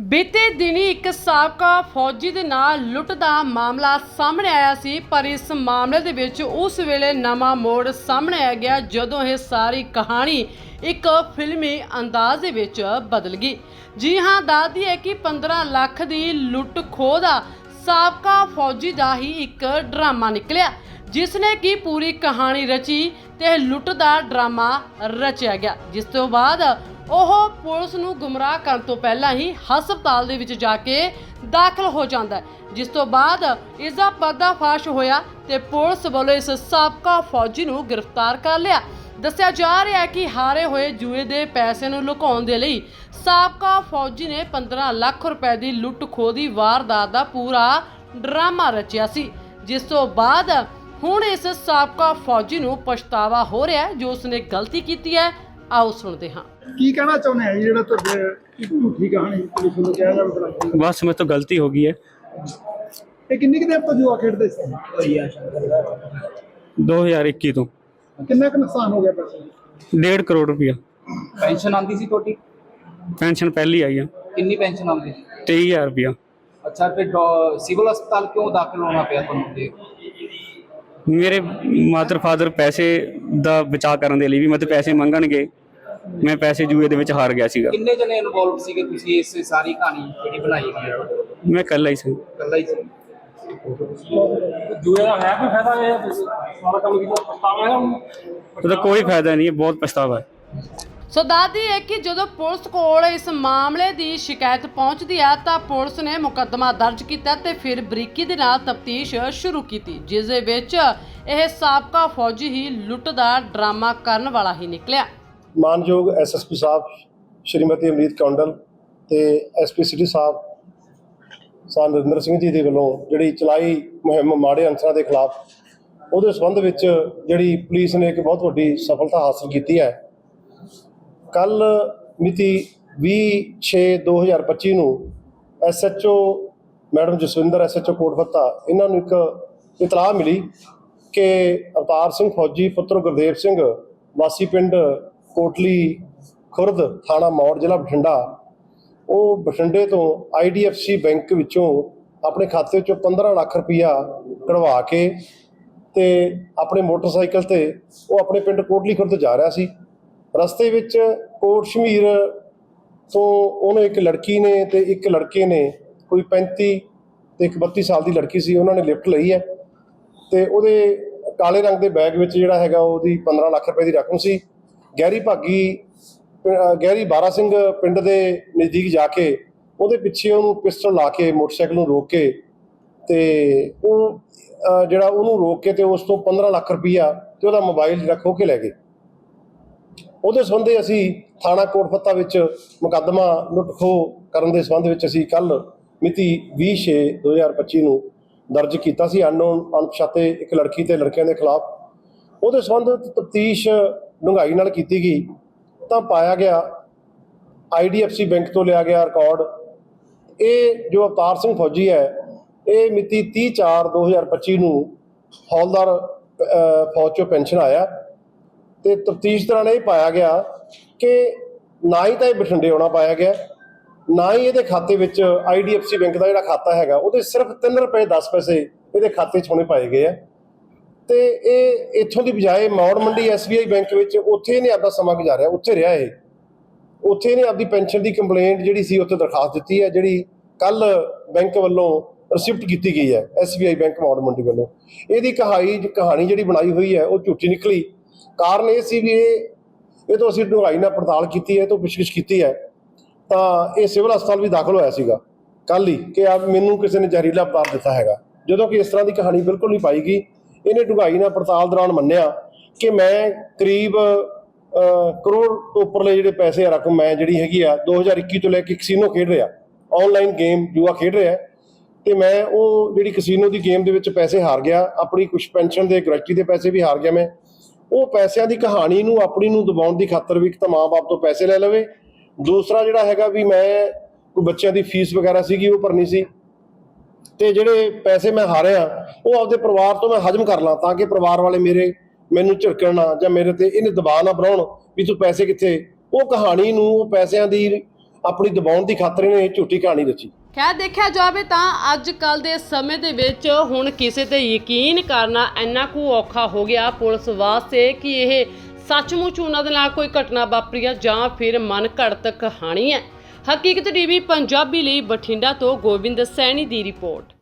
ਬੀਤੇ ਦਿਨੀ ਇੱਕ ਸਾਬਕਾ ਫੌਜੀ ਦੇ ਨਾਲ ਲੁੱਟ ਦਾ ਮਾਮਲਾ ਸਾਹਮਣੇ ਆਇਆ ਸੀ, ਪਰ ਇਸ ਮਾਮਲੇ ਦੇ ਵਿੱਚ ਉਸ ਵੇਲੇ ਨਵਾਂ ਮੋੜ ਸਾਹਮਣੇ ਆ ਗਿਆ, ਜਦੋਂ ਇਹ ਸਾਰੀ ਕਹਾਣੀ ਇੱਕ ਫਿਲਮੀ ਅੰਦਾਜ਼ ਦੇ ਵਿੱਚ ਬਦਲ ਗਈ। ਜੀ ਹਾਂ ਦੱਸਦੀ ਹੈ ਕਿ 15 ਲੱਖ ਦੀ ਲੁੱਟ ਖੋਹ ਦਾ ਸਾਬਕਾ ਫੌਜੀ ਦਾ ਹੀ ਇੱਕ ਡਰਾਮਾ ਨਿਕਲਿਆ ਜਿਸ ਨੇ ਕੀ ਪੂਰੀ ਕਹਾਣੀ ਰਚੀ ਤੇ ਲੁੱਟ ਦਾ ਡਰਾਮਾ ਰਚਿਆ ਗਿਆ। ਜਿਸ ਤੋਂ ਬਾਅਦ ਉਹ ਪੁਲਿਸ ਨੂੰ ਗੁੰਮਰਾਹ ਕਰਨ ਤੋਂ ਪਹਿਲਾਂ ਹੀ ਹਸਪਤਾਲ ਦੇ ਵਿੱਚ ਜਾ ਕੇ ਦਾਖਲ ਹੋ ਜਾਂਦਾ ਹੈ, ਜਿਸ ਤੋਂ ਬਾਅਦ ਇਸ ਦਾ ਪਰਦਾਫਾਸ਼ ਹੋਇਆ ਤੇ ਪੁਲਿਸ ਵੱਲੋਂ ਇਸ ਸਾਬਕਾ ਫੌਜੀ ਨੂੰ ਗ੍ਰਿਫਤਾਰ ਕਰ ਲਿਆ। ਦੱਸਿਆ ਜਾ ਰਿਹਾ ਹੈ ਕਿ ਹਾਰੇ ਹੋਏ ਜੂਏ ਦੇ ਪੈਸੇ ਨੂੰ ਲੁਕਾਉਣ ਦੇ ਲਈ ਸਾਬਕਾ ਫੌਜੀ ਨੇ 15 ਲੱਖ ਰੁਪਏ ਦੀ ਲੁੱਟ ਖੋਹ ਦੀ ਵਾਰਦਾਤ ਦਾ ਪੂਰਾ ਡਰਾਮਾ ਰਚਿਆ ਸੀ, ਜਿਸ ਤੋਂ ਬਾਅਦ ਹੁਣ ਇਸ ਸਾਬਕਾ ਫੌਜੀ ਨੂੰ ਪਛਤਾਵਾ ਹੋ ਰਿਹਾ ਹੈ, ਜੋ ਉਸਨੇ ਗਲਤੀ ਕੀਤੀ ਹੈ। ਆਓ ਸੁਣਦੇ ਹਾਂ। ਕੀ ਕਹਿਣਾ ਚਾਹੁੰਦੇ ਆ ਜਿਹੜਾ ਤੁਹਾਡੇ ਝੂਠੀ ਕਹਾਣੀ ਪੁਲਿਸ ਕਿਹਾ ਜਾ ਰਿਹਾ ਬਸ ਮੇਰੇ ਤੋਂ ਗਲਤੀ ਹੋ ਗਈ ਹੈ। ਇਹ ਕਿੰਨੀ ਕਿਤੇ ਆਪਾਂ ਜੂਆ ਖੇਡਦੇ ਸੀ? 2021 ਤੋਂ। ਕਿੰਨਾ ਕੁ ਨੁਕਸਾਨ ਹੋ ਗਿਆ ਪੈਸੇ? 1.5 ਕਰੋੜ ਰੁਪਇਆ। ਪੈਨਸ਼ਨ ਆਂਦੀ ਸੀ ਤੁਹਾਡੀ? ਪੈਨਸ਼ਨ ਪਹਿਲੀ ਆਈ ਆ। ਕਿੰਨੀ ਪੈਨਸ਼ਨ ਆਉਂਦੀ ਸੀ? 23000 ਰੁਪਇਆ। ਅੱਛਾ ਫਿਰ ਸਿਵਲ ਹਸਪਤਾਲ ਕਿਉਂ ਦਾਖਲ ਹੋਣਾ ਪਿਆ ਤੁਹਾਨੂੰ? ਜੀ ਮੇਰੇ ਮਾਦਰ ਫਾਦਰ ਪੈਸੇ ਦਾ ਬਚਾਅ ਕਰਨ ਦੇ ਲਈ ਵੀ ਮਤਲਬ ਪੈਸੇ ਮੰਗਣਗੇ ਮੈਂ ਪੈਸੇ ਜੂਏ ਦੇ ਵਿੱਚ ਹਾਰ ਗਿਆ ਸੀਗਾ। ਕਿੰਨੇ ਜਣੇ ਇਨਵੋਲਵ ਸੀਗੇ ਤੁਸੀਂ ਇਸ ਸਾਰੀ ਕਹਾਣੀ ਜਿਹੜੀ ਬਣਾਈ ਗਈ ਹੈ? ਮੈਂ ਇਕੱਲਾ ਹੀ ਸੀ। ਇਕੱਲਾ ਹੀ ਸੀ। ਜੂਏ ਦਾ ਹੈ ਕੋਈ ਫਾਇਦਾ ਇਹ? ਸਾਰਾ ਕੰਮ ਕੀਤਾ ਪਛਤਾਵਾ ਹੈ ਉਹਦਾ ਕੋਈ ਫਾਇਦਾ ਨਹੀਂ ਹੈ ਬਹੁਤ ਪਛਤਾਵਾ ਹੈ। ਸੋ ਦੱਸਦੀ ਹੈ ਕਿ ਜਦੋਂ ਪੁਲਿਸ ਕੋਲ ਇਸ ਮਾਮਲੇ ਦੀ ਸ਼ਿਕਾਇਤ ਪਹੁੰਚਦੀ ਹੈ ਤਾਂ ਪੁਲਿਸ ਨੇ ਮੁਕੱਦਮਾ ਦਰਜ ਕੀਤਾ ਤੇ ਫਿਰ ਬਰੀਕੀ ਦੇ ਨਾਲ ਤਫਤੀਸ਼ ਸ਼ੁਰੂ ਕੀਤੀ, ਜਿਸ ਦੇ ਵਿੱਚ ਇਹ ਸਾਬਕਾ ਫੌਜੀ ਹੀ ਲੁੱਟ ਦਾ ਡਰਾਮਾ ਕਰਨ ਵਾਲਾ ਹੀ ਨਿਕਲਿਆ। ਮਾਨਯੋਗ ਐਸਐਸਪੀ ਸਾਹਿਬ ਸ਼੍ਰੀਮਤੀ ਅਮਰੀਤ ਕੌਂਡਲ ਤੇ ਐਸਪੀ ਸਿਟੀ ਸਾਹਿਬ ਸਾਹ ਨਰਿੰਦਰ ਸਿੰਘ ਜੀ ਦੇ ਵੱਲੋਂ ਜਿਹੜੀ ਚਲਾਈ ਮੁਹਿੰਮ ਮਾੜੇ ਅਨਸਰਾਂ ਦੇ ਖਿਲਾਫ, ਉਹਦੇ ਸੰਬੰਧ ਵਿੱਚ ਜਿਹੜੀ ਪੁਲਿਸ ਨੇ ਇੱਕ ਬਹੁਤ ਵੱਡੀ ਸਫਲਤਾ ਹਾਸਲ ਕੀਤੀ ਹੈ। ਕੱਲ ਮਿਤੀ 20/6/2025 ਨੂੰ SHO madam Jaswinder SHO Kotfatta ਇਹਨਾਂ ਨੂੰ ਇੱਕ ਇਤਲਾਹ ਮਿਲੀ ਕਿ ਅਵਤਾਰ ਸਿੰਘ ਫੌਜੀ, ਪੁੱਤਰ ਗੁਰਦੇਵ ਸਿੰਘ, ਵਾਸੀ ਪਿੰਡ ਕੋਟਲੀ ਖੁਰਦ ਥਾਣਾ ਮੌੜ, ਜ਼ਿਲ੍ਹਾ ਬਠਿੰਡਾ, ਉਹ ਬਠਿੰਡੇ ਤੋਂ ਆਈਡੀਐਫਸੀ ਬੈਂਕ ਵਿੱਚੋਂ ਆਪਣੇ ਖਾਤੇ ਚੋਂ 15 ਲੱਖ ਰੁਪਇਆ ਕਢਵਾ ਕੇ ਤੇ ਆਪਣੇ ਮੋਟਰਸਾਈਕਲ ਤੇ ਉਹ ਆਪਣੇ ਪਿੰਡ ਕੋਟਲੀ ਖੁਰਦ ਜਾ ਰਿਹਾ ਸੀ। ਰਸਤੇ ਵਿੱਚ ਕੋਟ ਸ਼ਮੀਰ ਤੋਂ ਉਹਨੂੰ ਇੱਕ ਲੜਕੀ ਨੇ ਤੇ ਇੱਕ ਲੜਕੇ ਨੇ, ਕੋਈ 35 ਤੇ ਇੱਕ 32 ਸਾਲ ਦੀ ਲੜਕੀ ਸੀ, ਉਹਨਾਂ ਨੇ ਲਿਫਟ ਲਈ ਹੈ ਤੇ ਉਹਦੇ ਕਾਲੇ ਰੰਗ ਦੇ ਬੈਗ ਵਿੱਚ ਜਿਹੜਾ ਹੈਗਾ ਉਹਦੀ 15 ਲੱਖ ਰੁਪਏ ਦੀ ਰਕਮ ਸੀ। ਗਹਿਰੀ ਭਾਗੀ, ਪਿ- ਗਹਿਰੀ ਬਾਰਾ ਸਿੰਘ ਪਿੰਡ ਦੇ ਨਜ਼ਦੀਕ ਜਾ ਕੇ ਉਹਦੇ ਪਿੱਛੇ ਉਹਨੂੰ ਪਿਸਟਲ ਲਾ ਕੇ ਮੋਟਰਸਾਈਕਲ ਨੂੰ ਰੋਕ ਕੇ ਤੇ ਉਹ ਜਿਹੜਾ ਉਹਨੂੰ ਰੋਕ ਕੇ ਤੇ ਉਸ ਤੋਂ 15 ਲੱਖ ਰੁਪਈਆ ਤੇ ਉਹਦਾ ਮੋਬਾਈਲ ਜਿਹੜਾ ਖੋਹ ਕੇ ਲੈ ਗਏ। ਉਹਦੇ ਸੰਬੰਧੀ ਅਸੀਂ ਥਾਣਾ ਕੋਟਫੱਤਾ ਵਿੱਚ ਮੁਕੱਦਮਾ ਲੁੱਟ ਖੋਹ ਕਰਨ ਦੇ ਸੰਬੰਧ ਵਿੱਚ ਅਸੀਂ ਕੱਲ ਮਿਤੀ 20/6/2025 ਨੂੰ ਦਰਜ ਕੀਤਾ ਸੀ। ਅਨਨੋਨ ਅਣਪਛਾਤੇ ਇੱਕ ਲੜਕੀ ਤੇ ਲੜਕਿਆਂ ਦੇ ਖਿਲਾਫ। ਉਹਦੇ ਸੰਬੰਧ ਤਫਤੀਸ਼ ਡੂੰਘਾਈ ਨਾਲ ਕੀਤੀ ਗਈ। ਤਾਂ ਪਾਇਆ ਗਿਆ ਆਈਡੀਐਫਸੀ ਬੈਂਕ ਤੋਂ ਲਿਆ ਗਿਆ ਰਿਕਾਰਡ। ਇਹ ਜੋ ਅਵਤਾਰ ਸਿੰਘ ਫੌਜੀ ਹੈ, ਇਹ ਮਿਤੀ 30/4/2025 ਨੂੰ ਹੌਲਦਾਰ ਫੌਜ ਚੋਂ ਪੈਨਸ਼ਨ ਆਇਆ। ਤੇ ਤਫਤੀਸ਼ ਦੌਰਾਨ ਇਹ ਪਾਇਆ ਗਿਆ ਕਿ ਨਾ ਹੀ ਤਾਂ ਇਹ ਬਠਿੰਡੇ ਆਉਣਾ ਪਾਇਆ ਗਿਆ, ਨਾ ਹੀ ਇਹਦੇ ਖਾਤੇ ਵਿੱਚ ਆਈਡੀਐਫਸੀ ਬੈਂਕ ਦਾ ਜਿਹੜਾ ਖਾਤਾ ਹੈਗਾ, ਉਹਦੇ ਸਿਰਫ 3 ਰੁਪਏ 10 ਪੈਸੇ ਇਹਦੇ ਖਾਤੇ 'ਚ ਹੋਣੇ ਪਾਏ ਗਏ ਆ। ਤੇ ਇਹ ਇੱਥੋਂ ਦੀ ਬਜਾਏ ਮੌੜ ਮੰਡੀ ਐਸਬੀਆਈ ਬੈਂਕ ਵਿੱਚ ਉੱਥੇ ਇਹਨੇ ਆਪਦਾ ਸਮਾਂ ਗੁਜ਼ਾਰਿਆ, ਉੱਥੇ ਰਿਹਾ ਇਹ। ਉੱਥੇ ਇਹਨੇ ਆਪਦੀ ਪੈਨਸ਼ਨ ਦੀ ਕੰਪਲੇਂਟ ਜਿਹੜੀ ਸੀ ਉੱਥੇ ਦਰਖਾਸਤ ਦਿੱਤੀ ਹੈ, ਜਿਹੜੀ ਕੱਲ ਬੈਂਕ ਵੱਲੋਂ ਰਿਸਿਪਟ ਕੀਤੀ ਗਈ ਹੈ ਐਸਬੀਆਈ ਬੈਂਕ ਮੌੜ ਮੰਡੀ ਵੱਲੋਂ। ਇਹਦੀ ਕਹਾਣੀ ਕਹਾਣੀ ਜਿਹੜੀ ਬਣਾਈ ਹੋਈ ਹੈ, ਉਹ ਝੂਠੀ ਨਿਕਲੀ। ਕਾਰਨ ਇਹ ਸੀ ਵੀ ਇਹ ਤੋਂ ਅਸੀਂ ਡੂੰਘਾਈ ਨਾਲ ਪੜਤਾਲ ਕੀਤੀ ਹੈ, ਇਹ ਤੋਂ ਪੁੱਛਗਿੱਛ ਕੀਤੀ ਹੈ। ਤਾਂ ਇਹ ਸਿਵਲ ਹਸਪਤਾਲ ਵੀ ਦਾਖਲ ਹੋਇਆ ਸੀਗਾ। ਕੱਲ ਹੀ ਕਿ ਆ ਮੈਨੂੰ ਕਿਸੇ ਨੇ ਜ਼ਹਿਰੀਲਾ ਪਦਾਰਥ ਦਿੱਤਾ ਹੈਗਾ। ਜਦੋਂ ਕਿ ਇਸ ਤਰ੍ਹਾਂ ਦੀ ਕਹਾਣੀ ਬਿਲਕੁਲ ਨਹੀਂ ਪਾਈ ਗਈ। ਇਹਨੇ ਡੂੰਘਾਈ ਨਾਲ ਪੜਤਾਲ ਦੌਰਾਨ ਮੰਨਿਆ ਕਿ ਮੈਂ ਕਰੀਬ ਕਰੋੜ ਤੋਂ ਉੱਪਰਲੇ ਜਿਹੜੇ ਪੈਸੇ ਆ, ਰਕਮ ਮੈਂ ਜਿਹੜੀ ਹੈਗੀ ਆ 2021 ਤੋਂ ਲੈ ਕੇ ਕਸੀਨੋ ਖੇਡ ਰਿਹਾ। ਆਨਲਾਈਨ ਗੇਮ ਜੂਆ ਖੇਡ ਰਿਹਾ ਤੇ ਮੈਂ ਉਹ ਜਿਹੜੀ ਕਸੀਨੋ ਦੀ ਗੇਮ ਦੇ ਵਿੱਚ ਪੈਸੇ ਹਾਰ ਗਿਆ। ਆਪਣੀ ਕੁਝ ਪੈਨਸ਼ਨ ਦੇ ਗ੍ਰੈਚੁਟੀ ਦੇ ਪੈਸੇ ਵੀ ਹਾਰ ਗਿਆ ਮੈਂ। ਉਹ ਪੈਸਿਆਂ ਦੀ ਕਹਾਣੀ ਨੂੰ, ਆਪਣੀ ਨੂੰ ਦਬਾਉਣ ਦੀ ਖਾਤਰ ਵੀ ਇੱਕ ਤਾਂ ਮਾਂ-ਬਾਪ ਤੋਂ ਪੈਸੇ ਲੈ ਲਵੇ। ਦੂਸਰਾ ਜਿਹੜਾ ਹੈਗਾ ਵੀ ਮੈਂ ਕੋਈ ਬੱਚਿਆਂ ਦੀ ਫੀਸ ਵਗੈਰਾ ਸੀਗੀ, ਉਹ ਭਰਨੀ ਸੀ। ਤੇ ਜਿਹੜੇ ਪੈਸੇ ਮੈਂ ਹਾਰਿਆ, ਉਹ ਆਪਦੇ ਪਰਿਵਾਰ ਤੋਂ ਮੈਂ ਹਜਮ ਕਰ ਲਾਂ ਤਾਂ ਕਿ ਪਰਿਵਾਰ ਵਾਲੇ ਮੇਰੇ ਮੈਨੂੰ ਝਿੜਕਣ ਨਾ ਜਾਂ ਮੇਰੇ ਤੇ ਇਹਨੇ ਦਬਾਅ ਨਾ ਬਣਾਉਣ ਵੀ ਤੂੰ ਪੈਸੇ ਕਿੱਥੇ। ਉਹ ਕਹਾਣੀ ਨੂੰ, ਉਹ ਪੈਸਿਆਂ ਦੀ ਆਪਣੀ ਦਬਾਉਣ ਦੀ ਖਾਤਰ ਇਹਨੇ ਇਹ ਝੂਠੀ ਕਹਾਣੀ ਰਚੀ ਖੈਰ, ਦੇਖਿਆ ਜਾਵੇ ਤਾਂ ਅੱਜ ਕੱਲ ਦੇ ਸਮੇਂ ਦੇ ਵਿੱਚ ਹੁਣ ਕਿਸੇ ਤੇ ਯਕੀਨ ਕਰਨਾ ਇੰਨਾ ਕੁ ਔਖਾ ਹੋ ਗਿਆ ਪੁਲਿਸ ਵਾਸਤੇ ਕਿ ਇਹ ਸੱਚਮੁੱਚ ਉਹਨਾਂ ਦੇ ਨਾਲ ਕੋਈ ਘਟਨਾ ਵਾਪਰੀ ਹੈ ਜਾਂ ਫਿਰ ਮਨ ਘੜਤ ਕਹਾਣੀ ਹੈ। ਹਕੀਕਤ ਟੀਵੀ ਪੰਜਾਬੀ ਲਈ ਬਠਿੰਡਾ ਤੋਂ ਗੋਬਿੰਦ ਸੈਣੀ ਦੀ ਰਿਪੋਰਟ।